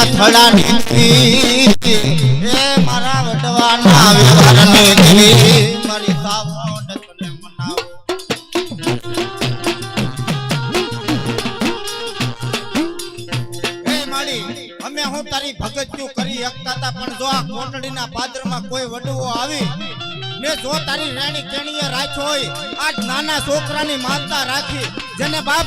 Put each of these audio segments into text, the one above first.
કોટડના થડા નીકળી. અમે હું તારી ભગત્યું કરી શકતા હતા, પણ જો આ કોટડીના પાદરમાં કોઈ વડવો આવી, ને જો તારી રેણી કેણીએ રાખ્યો હોય, આજ નાના છોકરાની માનતા રાખી, જેને બાપ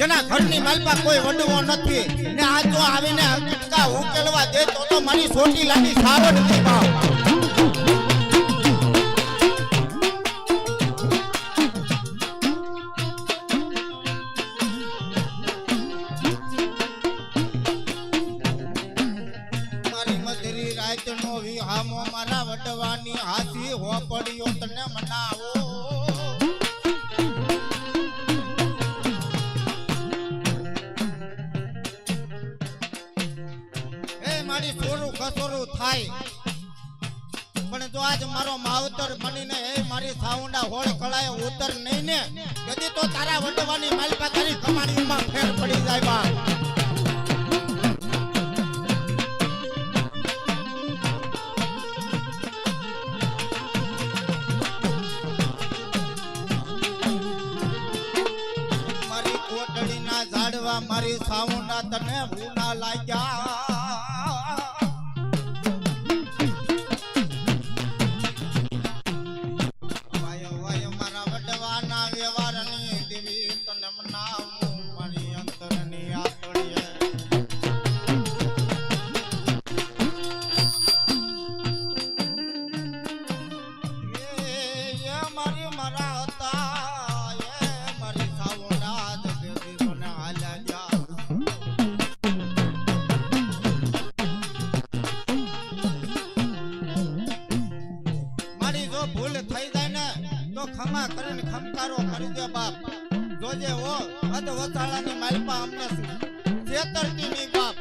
જેના ઘરની માલપા કોઈ વડવો નથી. ને આ જો આવીને હકીકા ઉકેલવા દે તો તો મારી છોટી લાગી સારો નથી બાપ તારા માલપા તારી કમાણીમાં પડી જાય મારી કોટડીના ઝાડવા મારી સાઉન્ડા તને ભૂના લાગ્યા. મારી જો ભૂલ થઈ જાય ને, તો ખમા કરીને ખમકારો, કરી દે બાપ. જોજે ઓ અધ વસાળાની માલપા અમને છેતરતી નહીં બાપ.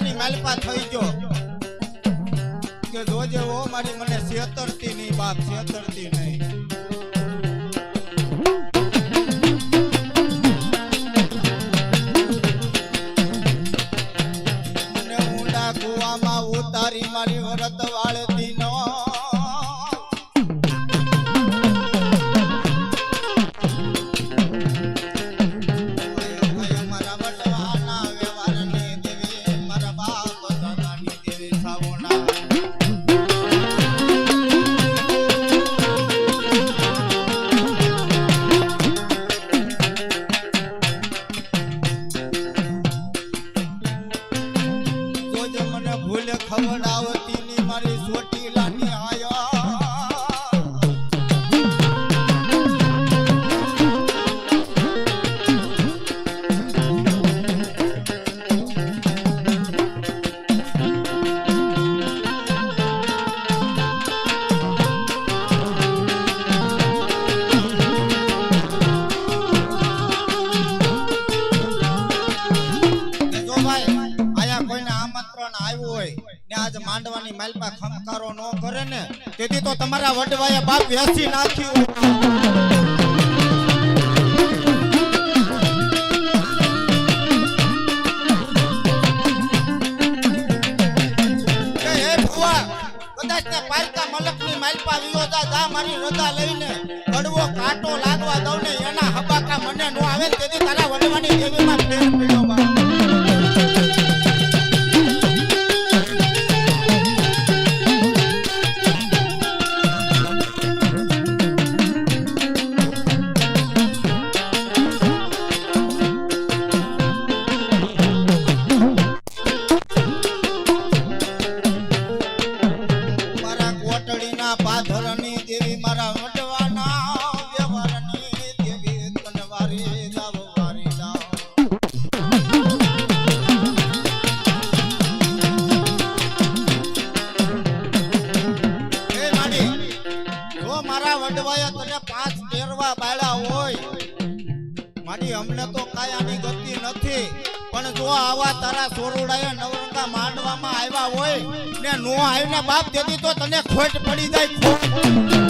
કોટલાની માલપા થઈ ગયો. કે જોજે ઓ મારી મને છેતરતી નહીં બાપ છેતરતી બાપ વેસી નાખ્યું. મારી રજા લઈને કડવો કાંટો લાગવા દઉં ને એના હબાકા મને નો આવે તેથી તારા વડવાની દેવીમાં પ્રેમ પીડ્યો મારી અમને તો કાયાની ગતિ નથી. પણ જો આવા તારા સોરુડાએ નવરંગા માંડવામાં આવ્યા હોય ને નો આવીને બાપ દેતી તો તને ખોટ પડી જાય.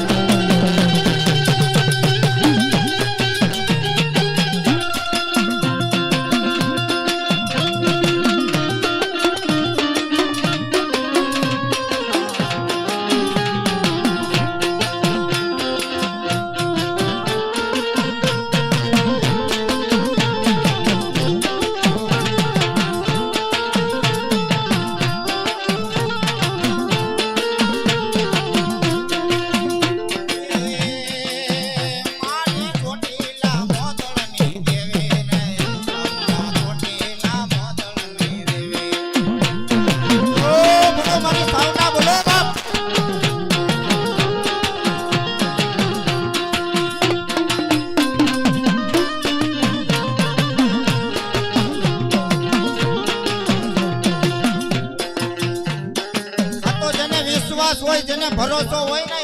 各位。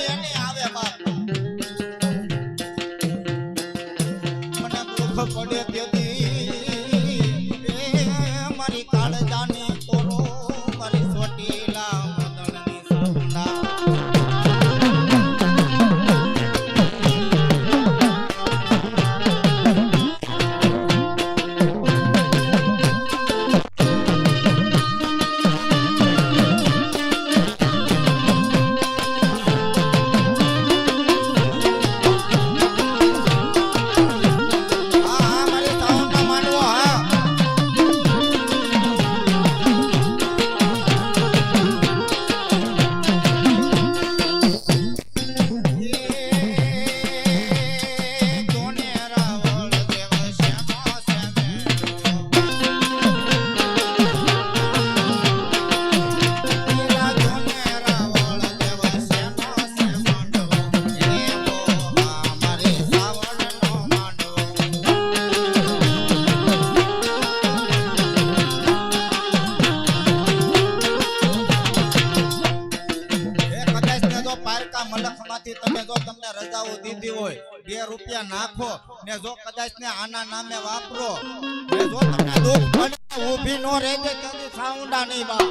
કદાચ ને આના નામે વાપરો. જો તમને દુઃખ પડે ઊભી ન રહે તે સાઉન્ડા નહીં બા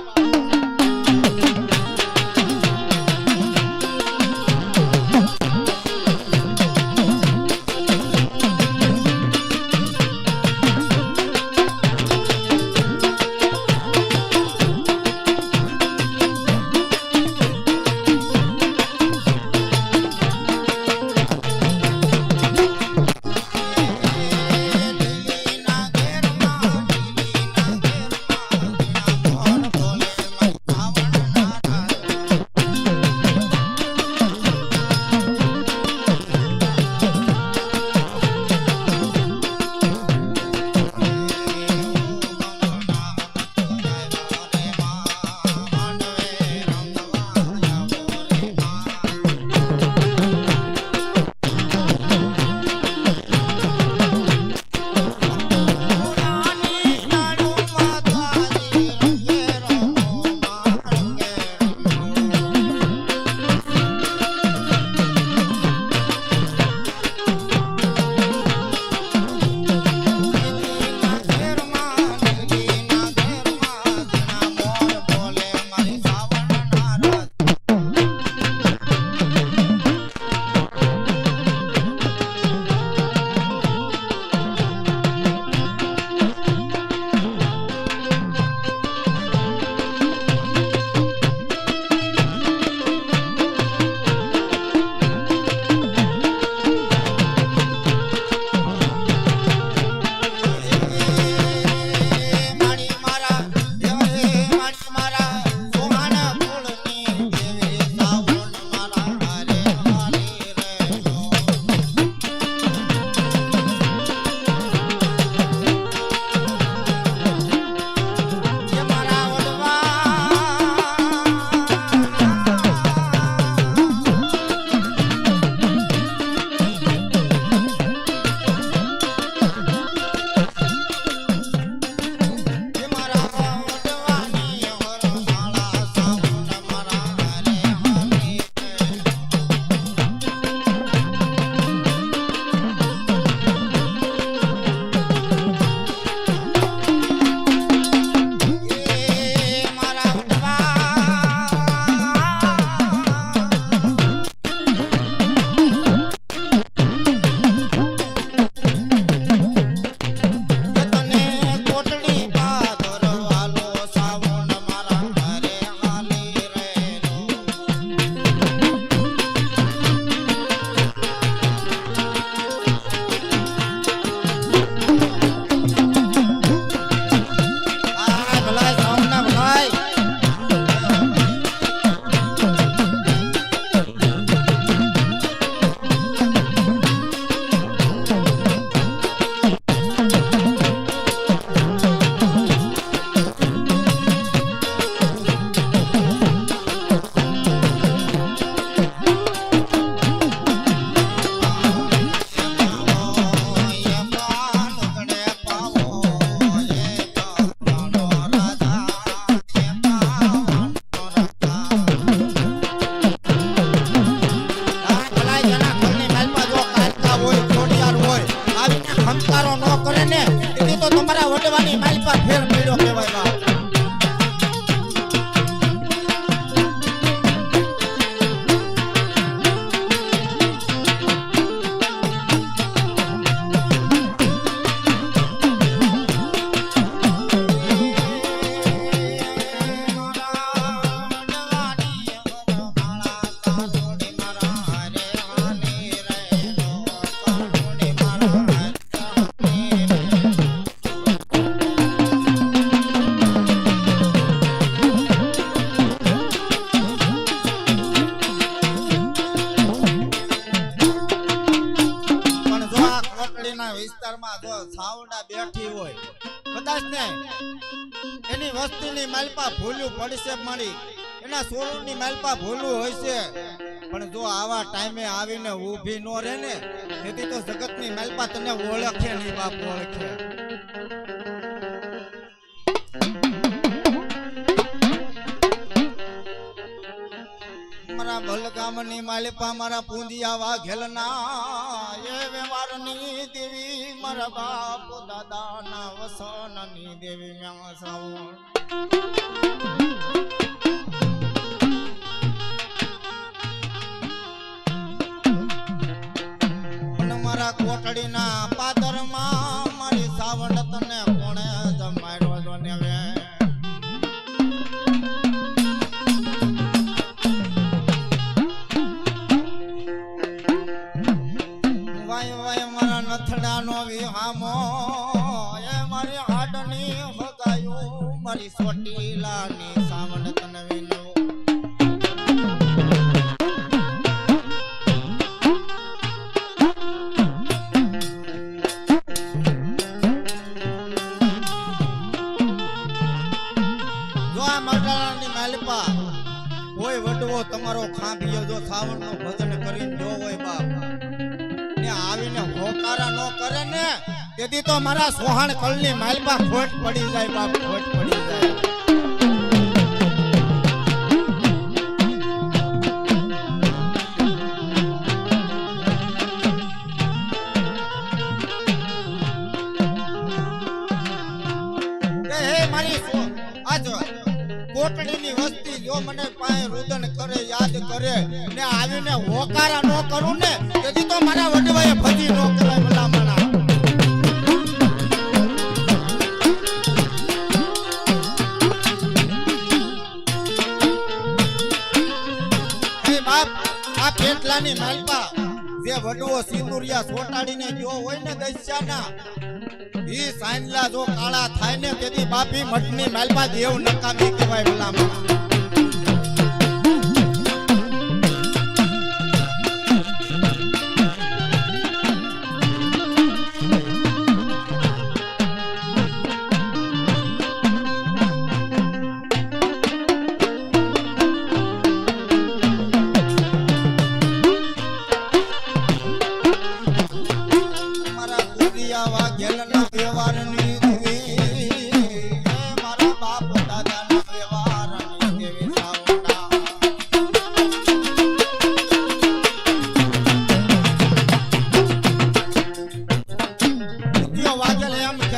કદાચ ને એની વસ્તીની માલપા ભૂલ્યું પડશે મારી. એના સોળની માલપા ભૂલું હોય છે પણ જો આવા ટાઈમે આવીને ઊભી ન રહે ને, તેથી તો જગતની માલપા તને ઓળખે નહીં, બાપ, ઓળખે. મારા ભલગામની માલિપા મારા પૂંજિયા વાઘેલના, એ વ્યવહારની દેવી મારા બાપ દાદાના વસનની દેવી મ્યા તો મારા સોહાણ કળની માલપા ખોટ પડી જાય, બાપ ખોટ પડી જાય. વસ્તી જો મને પાસે રુદન કરે, યાદ કરે, ને આવીને હોકારા ન કરું ને તેથી તો મારા વડવાએ ભજી ન કરાય. પેટલાની માલપા જે વડવો સિંદુરિયા સોટાડીને જો હોય ને દસ્યાના, ઈ સાંજલા જો કાળા થાય ને તેથી બાપી મઠની માલપા દેવ નકામી કહેવાય ભલામણા.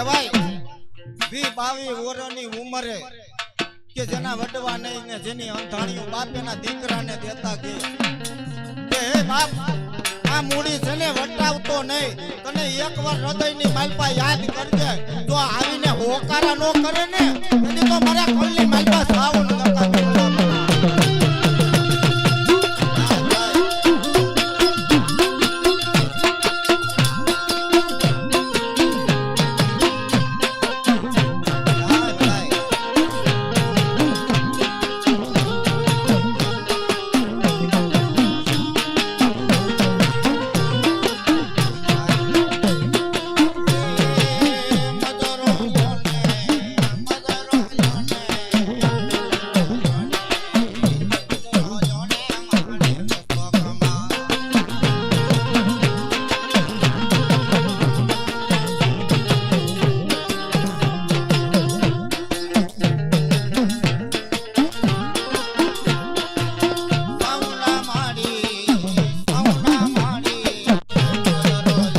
કહેવાય વી બાવી ઓરની ઉંમરે કે જેના વડવા નહીં ને જેની અંધાણીઓ બાપેના દીકરાને દેતા કે. હે બાપ, આ મૂડી છે ને વટાવતો નહીં, તને એકવાર હૃદયની માલપા યાદ કરજે. જો આવીને હોકારા નો કરે ને તો મારા કલની માલપા સાવ નકામી